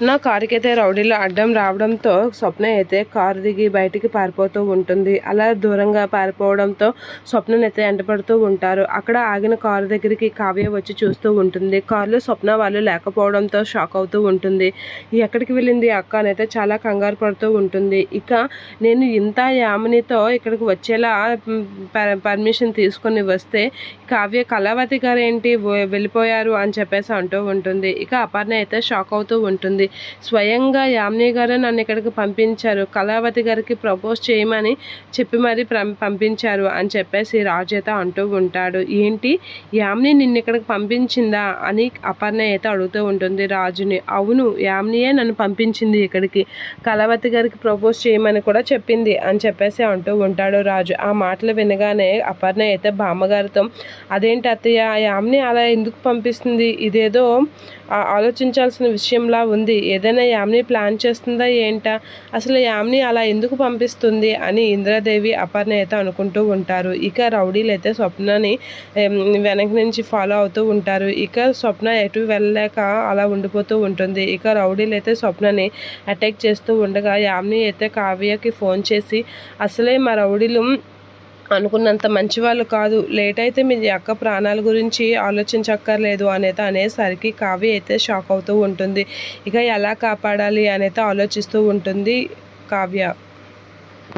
స్వప్న కారుకి అయితే రౌడీలు అడ్డం రావడంతో స్వప్న అయితే కారు దిగి బయటికి పారిపోతూ ఉంటుంది. అలా దూరంగా పారిపోవడంతో స్వప్ననైతే ఎంటపడుతూ ఉంటారు. అక్కడ ఆగిన కారు దగ్గరికి కావ్య వచ్చి చూస్తూ ఉంటుంది. కారులో స్వప్న వాళ్ళు లేకపోవడంతో షాక్ అవుతూ ఉంటుంది. ఎక్కడికి వెళ్ళింది అక్క అనైతే చాలా కంగారు పడుతూ ఉంటుంది. ఇక నేను ఇంత యామినితో ఇక్కడికి వచ్చేలా పర్మిషన్ తీసుకొని వస్తే కావ్య కళావతి గారు ఏంటి? వెళ్ళిపోయారు అని చెప్పేసి అంటూ ఉంటుంది. ఇక అపర్ణ అయితే షాక్ అవుతూ ఉంటుంది. స్వయంగా యామ్నే గారు నన్ను ఇక్కడికి పంపించారు. కళావతి గారికి ప్రపోజ్ చేయమని చెప్పి మరి పంపించారు అని చెప్పేసి రాజు అయితే అంటూ ఉంటాడు. ఏంటి? యామ్ని నిన్ను ఇక్కడికి పంపించిందా? అని అపర్ణ అయితే అడుగుతూ ఉంటుంది రాజుని. అవును యామ్నియే నన్ను పంపించింది ఇక్కడికి. కళావతి గారికి ప్రపోజ్ చేయమని కూడా చెప్పింది అని చెప్పేసి అంటూ ఉంటాడు రాజు. ఆ మాటలు వినగానే అపర్ణ అయితే బామ్మగారితో అదేంటి అత్తయ్య? ఆ అలా ఎందుకు పంపిస్తుంది? ఇదేదో ఆలోచించాల్సిన విషయంలా ఉంది. ఏదైనా యామ్ని ప్లాన్ చేస్తుందా ఏంటా? అసలు యామ్ని అలా ఎందుకు పంపిస్తుంది అని ఇంద్రదేవి అపర్ణ అయితే అనుకుంటూ ఉంటారు. ఇక రౌడీలు అయితే స్వప్నని వెనక నుంచి ఫాలో అవుతూ ఉంటారు. ఇక స్వప్న ఎటు వెళ్ళలేక అలా ఉండిపోతూ ఉంటుంది. ఇక రౌడీలు అయితే స్వప్నని అటాక్ చేస్తూ ఉండగా యామ్ని అయితే కావ్యకి ఫోన్ చేసి అసలే మా రౌడీలు అనుకున్నంత మంచి వాళ్ళు కాదు. లేట్ అయితే మీ అక్క ప్రాణాల గురించి ఆలోచించక్కర్లేదు అనేది అనేసరికి కావ్య అయితే షాక్ అవుతూ ఉంటుంది. ఇక ఎలా కాపాడాలి అనేది ఆలోచిస్తూ ఉంటుంది కావ్య.